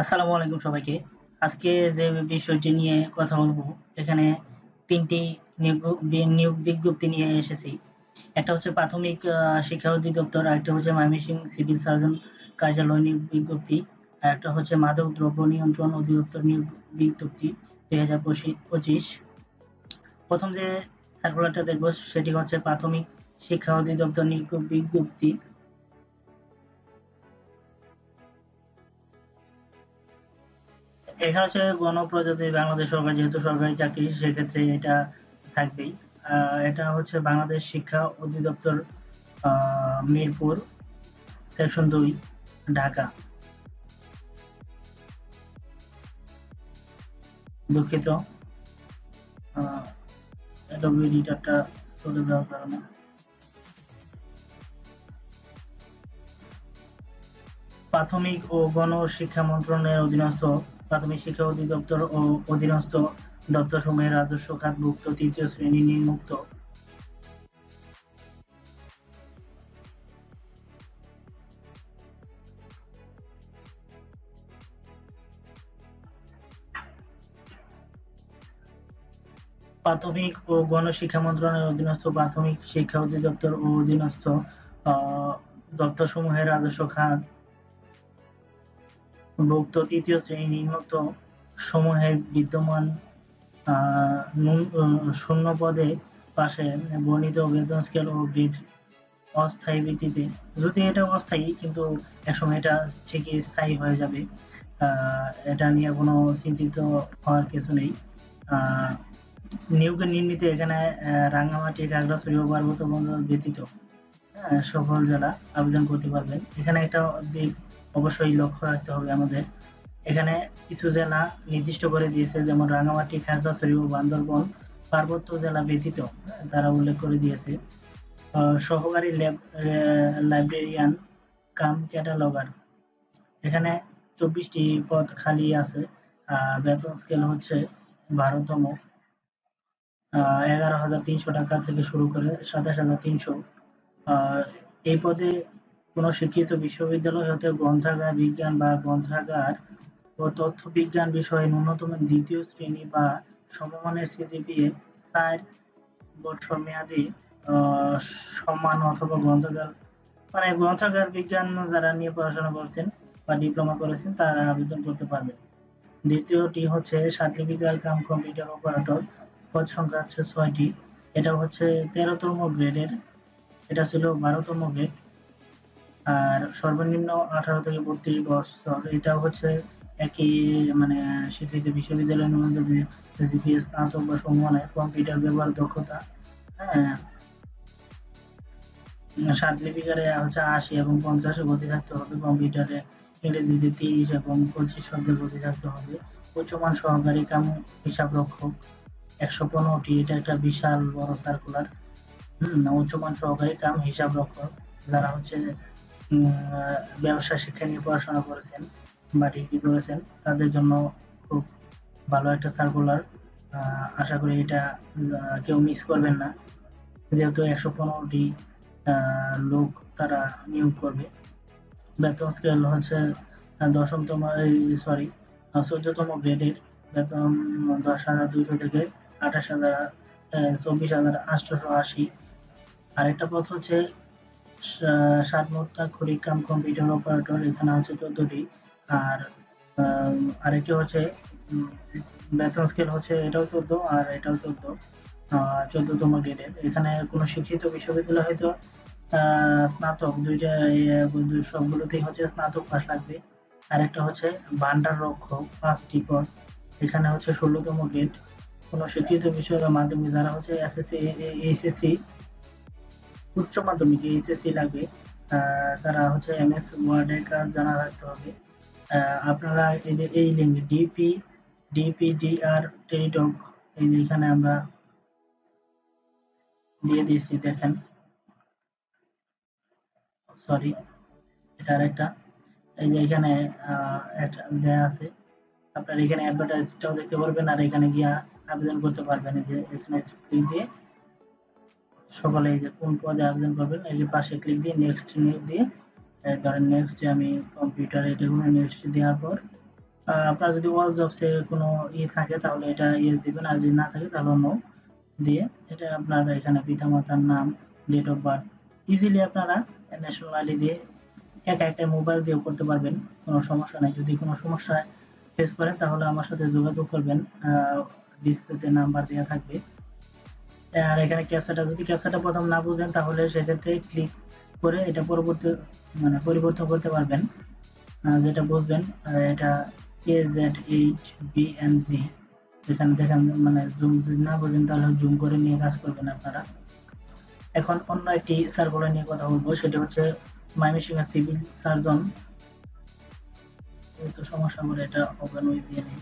আসসালামু আলাইকুম সবাইকে। আজকে যে বিষয়টি নিয়ে কথা বলব, এখানে তিনটি নিয়োগ বিজ্ঞপ্তি নিয়ে এসেছি। একটা হচ্ছে প্রাথমিক শিক্ষা অধিদপ্তর, আরেকটা হচ্ছে ময়মনসিংহ সিভিল সার্জন কার্যালয় নিয়োগ বিজ্ঞপ্তি, আর একটা হচ্ছে মাদক দ্রব্য নিয়ন্ত্রণ অধিদপ্তর নিয়োগ বিজ্ঞপ্তি ২০২৫ প্রথম যে সার্কুলারটা দেখব সেটি হচ্ছে প্রাথমিক শিক্ষা অধিদপ্তর নিয়োগ বিজ্ঞপ্তি। এখানে হচ্ছে গণপ্রজাতন্ত্রী বাংলাদেশ সরকার, যেহেতু সরকারি চাকরি, সেক্ষেত্রে এটা থাকবেই। এটা হচ্ছে বাংলাদেশ শিক্ষা অধিদপ্তর মিরপুর, সেকশন দুই, ঢাকা। দুঃখিত। প্রাথমিক ও গণশিক্ষা মন্ত্রণালয়ের অধীনস্থ প্রাথমিক শিক্ষা অধিদপ্তর ও অধীনস্থ দপ্তর দপ্তরসমূহের রাজস্ব খাত খাতভুক্ত তৃতীয় শ্রেণি নিম্নোক্ত। প্রাথমিক ও গণশিক্ষা মন্ত্রণালয়ের অধীনস্থ প্রাথমিক শিক্ষা অধিদপ্তর ও অধীনস্থ আ দপ্তরসমূহের রাজস্ব খাত ভুক্ত তৃতীয় শ্রেণি নিম্নোক্ত সমূহে বিদ্যমান শূন্য পদে পাশে বর্ণিত বেতন স্কেল ও গ্রেড অস্থায়ী ভিত্তিতে যদি এটা অস্থায়ী কিন্তু একসময় এটা ঠিকই স্থায়ী হয়ে যাবে। এটা নিয়ে কোনো চিন্তিত হওয়ার কিছু নেই। নিয়োগের নির্মিতে এখানে রাঙ্গামাটি, খাগড়াছড়ি ও পার্বত্য বন্দর ব্যতীত সকল জেলা আবেদন করতে পারবেন। এখানে একটা দিক অবশ্যই লক্ষ্য রাখতে হবে আমাদের। এখানে কিছু জেলা নির্দিষ্ট করে দিয়েছে যেমন রাঙ্গামাটি, খাগড়াছড়ি ও বান্দরবন পার্বত্য জেলা ব্যতীত তারা উল্লেখ করে দিয়েছে। সহকারী লাইব্রেরিয়ান কাম ক্যাটালগার এখানে ২৪ টি পদ খালি আছে। বেতন স্কেল হচ্ছে বারোতম এগারো হাজার তিনশো টাকা থেকে শুরু করে ২৭,৩০০ আ এই পদে কোনো শিক্ষিত বিশ্ববিদ্যালয় হতে গ্রন্থাগার, বিজ্ঞান বা গ্রন্থাগার ও তথ্য বিজ্ঞান বিষয়ে ন্যূনতম দ্বিতীয় শ্রেণি বা সমমানের সিজিপিএ ৪ বছর মেয়াদী আ সম্মান অথবা গ্রন্থাগার মানে গ্রন্থাগার বিজ্ঞান যারা নিয়ে পড়াশোনা করছেন বা ডিপ্লোমা করেছেন, তারা আবেদন করতে পারবেন। দ্বিতীয়টি হচ্ছে সার্টিফিকেট কাম কম্পিউটার অপারেটর, পদ সংখ্যা হচ্ছে ৬ টি। এটা হচ্ছে তেরোতম গ্রেডের। এটা ছিল বারোতম গ্রেড। আর সর্বনিম্ন ১৮ থেকে ৩২ বছর। এটা হচ্ছে একই মানে স্বীকৃত বিশ্ববিদ্যালয়ের ন্যূনতম জিপিএ স্নাতক বা সমমানের কম্পিউটার ব্যবহার দক্ষতা হ্যাঁ হচ্ছে ৮০ এবং ৫০ এর গতি থাকতে হবে। কম্পিউটারে ইংরেজিতে ৩০ এবং ২৫ শব্দের গতি থাকতে হবে। উচ্চমান সহকারী কাম হিসাবরক্ষক ১১৫ টি এটা একটা বিশাল বড় সার্কুলার। হুম, উচ্চমান সহকারী কাম হিসাবরক্ষক যারা হচ্ছে ব্যবসা শিক্ষা নিয়ে পড়াশোনা করেছেন বা ডিগ্রি করেছেন তাদের জন্য খুব ভালো একটা সার্কুলার। আশা করি এটা কেউ মিস করবেন না। যেহেতু ১১৫ টি আ লোক তারা নিয়োগ করবে। বেতন স্কেল হচ্ছে আ ১০ম তম এই সরি আ ১৪ তম গ্রেডের বেতন ১০,২০০ থেকে ২৮,০০০ এ ২৪,৮৮০ আরেকটা পথ হচ্ছে সা ষাটমোত্তাক্ষরিক কাম কম্পিউটার অপারেটর এখানে হচ্ছে ১৪ টি। আর আরেকটি হচ্ছে বেতন স্কেল হচ্ছে এটাও ১৪ আর এটাও ১৪ আ ১৪ তম গ্রেডের। এখানে কোনো শিক্ষিত বিশ্ববিদ্যালয় হয়তো স্নাতক ২ টা ইয়ে সবগুলোতেই হচ্ছে স্নাতক পাস লাগবে। আরেকটা হচ্ছে ভান্ডার রক্ষক ৫ টি পদ। এখানে হচ্ছে ১৬ তম গ্রেড। কোনো শিক্ষিত বিশ্ববিদ্যালয় মাধ্যমিক যারা হচ্ছে এসএসসি, এইচএসসি উচ্চ মাধ্যমিক এইচএসসি লাগবে। আ তারা হচ্ছে এমএস ওয়ার্ডের কাজ জানা থাকতে হবে। আপনারা এই যে এই link DP DP DPDR Teletalk এই যে এখানে আমরা দিয়ে দিয়েছি, দেখেন। সরি এটা আরেকটা। এই যে এখানে একটা দেয়া আছে। আপনারা এখানে অ্যাডভার্টাইজটাও দেখতে পারবেন, আর এখানে গিয়া আবেদন করতে পারবেন। যে এখানে ক্লিক দিয়ে সকলে এই যে কোন পদে আবেদন করবেন, এই যে পাশে ক্লিক দিয়ে নেক্সট দিয়ে ধরেন নেক্সট আমি কম্পিউটার এটা কোনো নেক্সট দেওয়ার পর আপনার যদি অল জবসে কোনো ই থাকে, তাহলে এটা ইয়েস দিবেন, আর যদি না থাকে, তাহলে নো দিয়ে, এটা আপনার এখানে পিতামাতার নাম ডেট অফ বার্থ ইজিলি আপনারা ন্যাশনাল আইডি দিয়ে একা একটা মোবাইল দিয়েও করতে পারবেন, কোনো সমস্যা নেই। যদি কোনো সমস্যা ফেস করেন, তাহলে আমার সাথে যোগাযোগ করবেন ডিসপ্লেতে নাম্বার দেওয়া থাকবে। আর এখানে ক্যাপচাটা যদি ক্যাপচাটা প্রথম না বুঝেন, তাহলে সেক্ষেত্রে ক্লিক করে এটা পরবর্তী মানে পরিবর্তন করতে পারবেন। যেটা বুঝবেন এটা Z H B N G এখানে দেখেন মানে জুম যদি না বুঝেন, তাহলে জুম করে নিয়ে কাজ করবেন আপনারা। এখন অন্য একটি সার্কুলার নিয়ে কথা বলব, সেটা হচ্ছে ময়মনসিংহ সিভিল সার্জন তো সমস্যা করে এটা ওপেন উইথ দিয়ে নিই।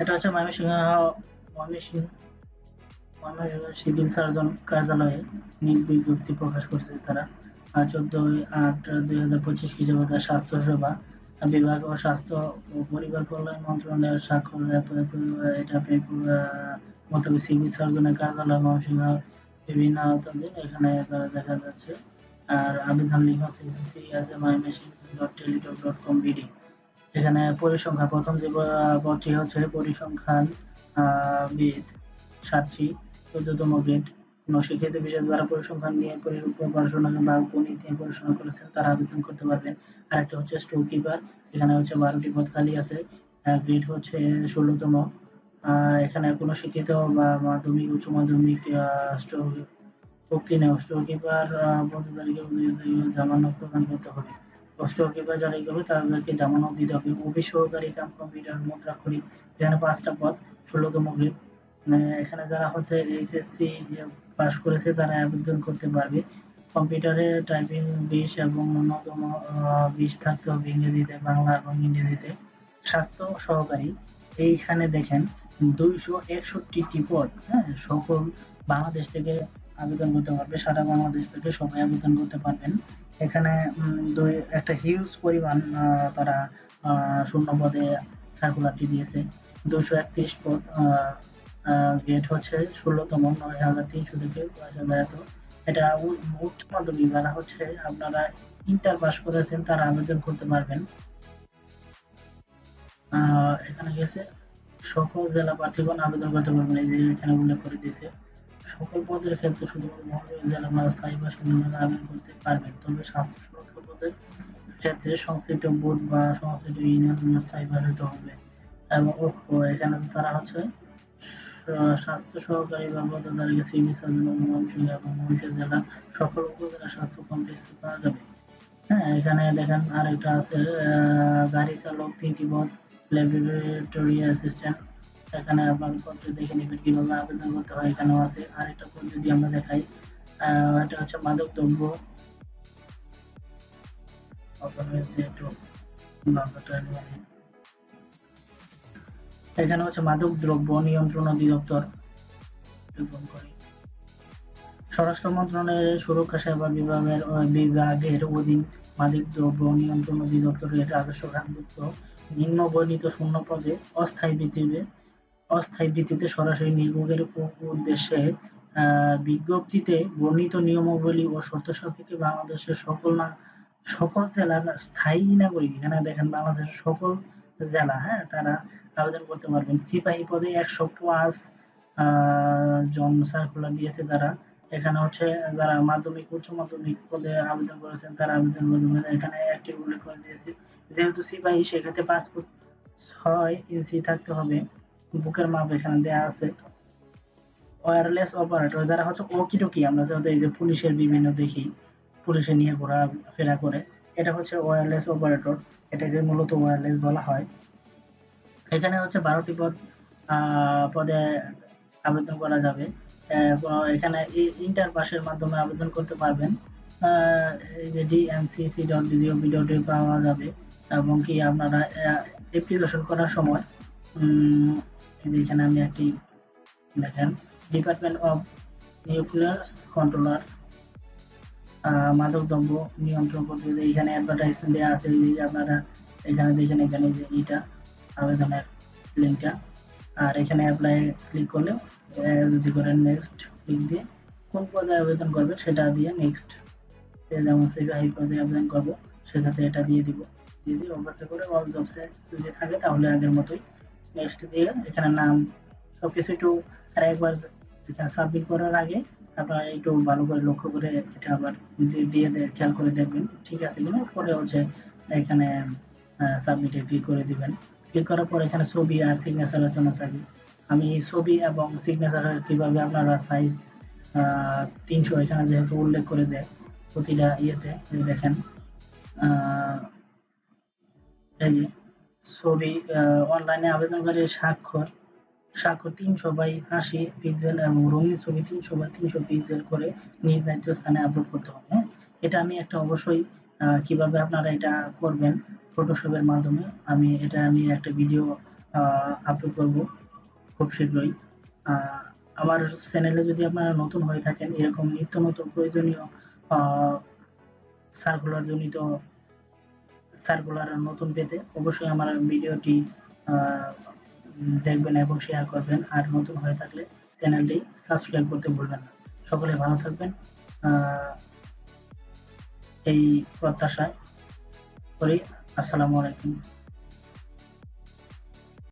এটা হচ্ছে ময়মনসিংহ ময়মনসিংহ ময়মনসিংহ সিভিল সার্জন কার্যালয়ে নিয়োগ বিজ্ঞপ্তি প্রকাশ করেছে তারা। আর চোদ্দই আট দুই হাজার পঁচিশ খ্রিস্টাব্দে স্বাস্থ্য সেবা বিভাগ ও স্বাস্থ্য ও পরিবার কল্যাণ মন্ত্রণালয়ের স্বাক্ষর এটা মোতাবেক সিভিল সার্জনের কার্যালয় ময়মনসিংহ বিভিন্ন আওতাধীন, এখানে দেখা যাচ্ছে। আর আবেদন লিঙ্ক হচ্ছে সিসি আছে মাইমেশিন dot Teletalk dot com BD এখানে পরিসংখ্যান, প্রথম যে পদটি হচ্ছে পরিসংখ্যান বিদ, সাতটি, চোদ্দতম গ্রেড শিক্ষিত বিষয় দ্বারা পরিসংখ্যান নিয়ে পড়াশোনা বা গণিত নিয়ে পড়াশোনা করেছেন, তারা আবেদন করতে পারবেন। আর একটা হচ্ছে স্টোর কিপার এখানে হচ্ছে বারোটি পদ খালি আছে। গ্রেড হচ্ছে ষোলোতম। এখানে কোনো শিক্ষিত বা মাধ্যমিক, উচ্চ মাধ্যমিক স্টোর উত্তীর্ণ স্টোর কিপার পদতালিকা জামানত প্রদান করতে হবে। যারা ই করবে তাদেরকে জামানত দিতে হবে। অফিস সহকারী কাম কম্পিউটার মুদ্রাক্ষরিক এখানে পাঁচটা পদ, ষোলোতম গ্রেড এখানে যারা হচ্ছে এইচএসসি পাস করেছে, তারা আবেদন করতে পারবে। কম্পিউটারে টাইপিং বিশ এবং ন্যূনতম বিশ থাকতে হবে ইংরেজিতে, বাংলা এবং ইংরেজিতে। স্বাস্থ্য সহকারী, এইখানে দেখেন দুইশো একষট্টি পদ হ্যাঁ? সকল বাংলাদেশ থেকে আবেদন করতে পারবে, সারা বাংলাদেশ থেকে সবাই আবেদন করতে পারবেন। এখানে দুই, একটা হিউজ পরিমাণ তারা শূন্য পদে সার্কুলারটি দিয়েছে। দুশো একত্রিশ পদ গ্রেড হচ্ছে ষোলোতম, নয় হাজার তিনশো থেকে পাঁচ হাজার এত। এটা উচ্চ মাধ্যমিক, যারা হচ্ছে আপনারা ইন্টার পাস করেছেন, তারা আবেদন করতে পারবেন। এখানে গেছে, সকল জেলা প্রার্থীগণ আবেদন করতে পারবেন, এই যে এখানে উল্লেখ করে দিয়েছে। সকল পদের ক্ষেত্রে শুধুমাত্র মহানগর জেলা স্থায়ী বাসিন্দারা আবেদন করতে পারবেন, তবে স্বাস্থ্য সুরক্ষা পদের ক্ষেত্রে সংশ্লিষ্ট বোর্ড বা সংশ্লিষ্ট ইউনিয়ন স্থায়ী হতে হবে। এবং এখানে তারা হচ্ছে স্বাস্থ্য সহকারী বা পদাধিকারী সিভিল সার্জন ও ময়মনসিংহ এবং ময়মনসিংহ জেলা সকল উপজেলা স্বাস্থ্য কমপ্লেক্সে পাওয়া যাবে। হ্যাঁ এখানে দেখেন আরেকটা আছে গাড়ি চালক, তিনটি পদ ল্যাবরেটরি, অ্যাসিস্ট্যান্ট এখানে আপনার পত্র দেখে নেবেন কীভাবে আবেদন করতে হয়, এখানেও আছে। আরেকটা পদ যদি আমরা দেখাই এটা হচ্ছে মাদক দ্রব্য একটু এখানে হচ্ছে মাদক দ্রব্য নিয়ন্ত্রণ অধিদপ্তর। স্বরাষ্ট্র মন্ত্রণালয়ের সুরক্ষা সেবা বিভাগের বিভাগের অধীন মাদক দ্রব্য নিয়ন্ত্রণ অধিদপ্তরের রাজস্ব খানযুক্ত নিম্ন বর্ণিত শূন্য পদে অস্থায়ী ভিত্তিতে অস্থায়ী ভিত্তিতে সরাসরি নিয়োগের উদ্দেশ্যে বিজ্ঞপ্তিতে বর্ণিত নিয়মাবলী ও শর্ত সাপেক্ষে বাংলাদেশের সকল না সকল জেলার স্থায়ী নাগরিক এখানে দেখেন বাংলাদেশের সকল জেলা হ্যাঁ তারা আবেদন করতে পারবেন। সিপাহী পদে একশো আহ, জন সার্কুলার দিয়েছে তারা। এখানে হচ্ছে যারা মাধ্যমিক উচ্চ মাধ্যমিক পদে আবেদন করেছেন তারা আবেদন করতে পারেন এখানে একটি উল্লেখ করে দিয়েছে যেহেতু সিপাহী সেক্ষেত্রে পাসপোর্ট ছয় ইঞ্চি থাকতে হবে। বুকের মাপ এখানে দেওয়া আছে। ওয়্যারলেস অপারেটর যারা হচ্ছে ওকি টকি আমরা যেহেতু এই যে পুলিশের বিভিন্ন দেখি, পুলিশে নিয়ে ঘোরা ফেরা করে, এটা হচ্ছে ওয়্যারলেস অপারেটর এটাকে মূলত ওয়্যারলেস বলা হয়। এখানে হচ্ছে বারোটি পদ পদে আবেদন করা যাবে। এখানে ইন্টার পাসের মাধ্যমে আবেদন করতে পারবেন। ডিএমসিসি ডট ডিজিওভি ডট পাওয়া যাবে। এবং কি আপনারা অ্যাপ্লিকেশন করার সময় এখানে আমি একটি দেখেন ডিপার্টমেন্ট অফ নিউক্লিয়ার কন্ট্রোলার মাদক দ্রব্য নিয়ন্ত্রণ করতে এখানে অ্যাডভার্টাইজমেন্ট দেওয়া আছে। আপনারা এখানে দেখেন, এখানে যে এইটা, আবেদনের লিঙ্কটা। আর এখানে অ্যাপ্লাই ক্লিক করলে যদি করেন নেক্সট ক্লিক দিয়ে কোন পদে আবেদন করবেন সেটা দিয়ে নেক্সট যেমন হাই পদে আবেদন করব। সেক্ষেত্রে এটা দিয়ে দিব। দিয়ে দিয়ে অপেক্ষা করে অল জবসে যদি থাকে তাহলে আগের মতোই নেক্সট দিয়ে এখানে নাম সবকিছু একটু আর একবার সাবমিট করার আগে আপনারা একটু ভালো করে লক্ষ্য করে এটা আবার দিয়ে খেয়াল করে দেখবেন, ঠিক আছে কিনা? পরে হচ্ছে এখানে সাবমিটে ক্লিক করে দিবেন। ক্লিক করার পর এখানে ছবি আর সিগনেচারের জন্য থাকবে। আমি ছবি এবং সিগনেচারের কীভাবে আপনারা সাইজ তিনশো এখানে যেহেতু উল্লেখ করে দেয়, প্রতিটা ইয়েতে দেখেন এই যে ছবি অনলাইনে আবেদনকারীর স্বাক্ষর। স্বাক্ষর তিনশো বাই আশি পিক্সেল এবং রঙিন ছবি তিনশো বাই তিনশো পিক্সেল করে নির্ধারিত স্থানে আপলোড করতে হবে হ্যাঁ? এটা আমি একটা অবশ্যই কীভাবে আপনারা এটা করবেন ফটোশপের মাধ্যমে আমি এটা নিয়ে একটা ভিডিও আপলোড করব খুব শীঘ্রই। আমার চ্যানেলে যদি আপনারা নতুন হয়ে থাকেন, এরকম নিত্য নতুন প্রয়োজনীয় সার্কুলার জনিত সার্কুলার নতুন পেতে অবশ্যই আমার ভিডিওটি দেখবেন এবং শেয়ার করবেন। আর নতুন হয়ে থাকলে চ্যানেলটি সাবস্ক্রাইব করতে ভুলবেন না। সকলে ভালো থাকবেন। এই প্রত্যাশায় করি। আসসালামু আলাইকুম।